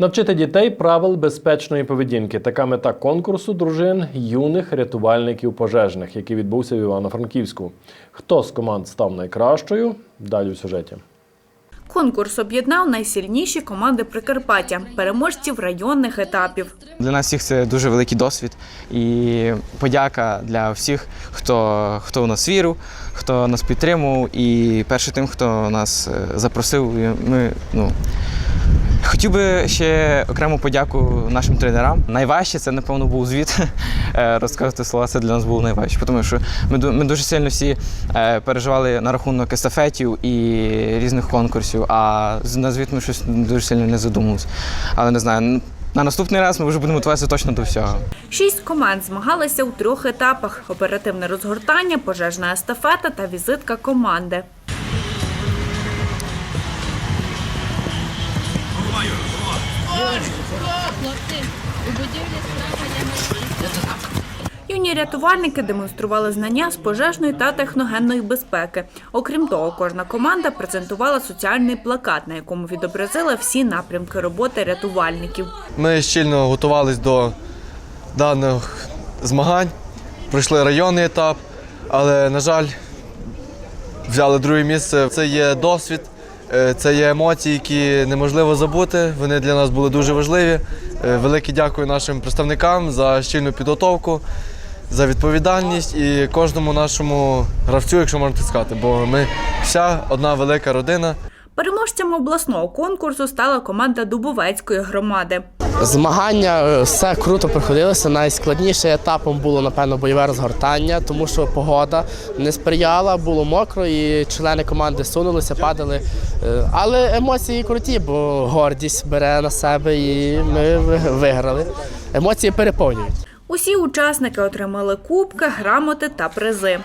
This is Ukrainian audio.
Навчити дітей правил безпечної поведінки. Така мета конкурсу дружин юних рятувальників пожежних, який відбувся в Івано-Франківську. Хто з команд став найкращою? Далі в сюжеті. Конкурс об'єднав найсильніші команди Прикарпаття, переможців районних етапів. Для нас всіх це дуже великий досвід і подяка для всіх, хто, хто в нас вірив, хто нас підтримував, і перше тим, хто нас е, запросив. Ми, ну, хотів би ще окрему подяку нашим тренерам. Найважче це, напевно, був звіт. Е, Розказати слова, це для нас було найважче, тому що ми, ми дуже сильно всі е, переживали на рахунок естафетів і різних конкурсів, а на звіт ми щось дуже сильно не задумувалися. Але не знаю, на наступний раз ми вже будемо готуватися точно до всього. Шість команд змагалися у трьох етапах: оперативне розгортання, пожежна естафета та візитка команди. Юні рятувальники демонстрували знання з пожежної та техногенної безпеки. Окрім того, кожна команда презентувала соціальний плакат, на якому відобразила всі напрямки роботи рятувальників. Ми щільно готувалися до даних змагань, пройшли районний етап, але, на жаль, взяли друге місце. Це є досвід, це є емоції, які неможливо забути. Вони для нас були дуже важливі. Е, Велике дякую нашим представникам за щільну підготовку, за відповідальність і кожному нашому гравцю, якщо можна так сказати, бо ми вся одна велика родина. Переможцями обласного конкурсу стала команда Дубовецької громади. Змагання е, все круто проходилося. Найскладнішим етапом було, напевно, бойове розгортання, тому що погода не сприяла, було мокро, і члени команди сунулися, падали. Е, Але емоції круті, бо гордість бере на себе і ми виграли. Емоції переповнюють. Усі учасники отримали кубки, грамоти та призи.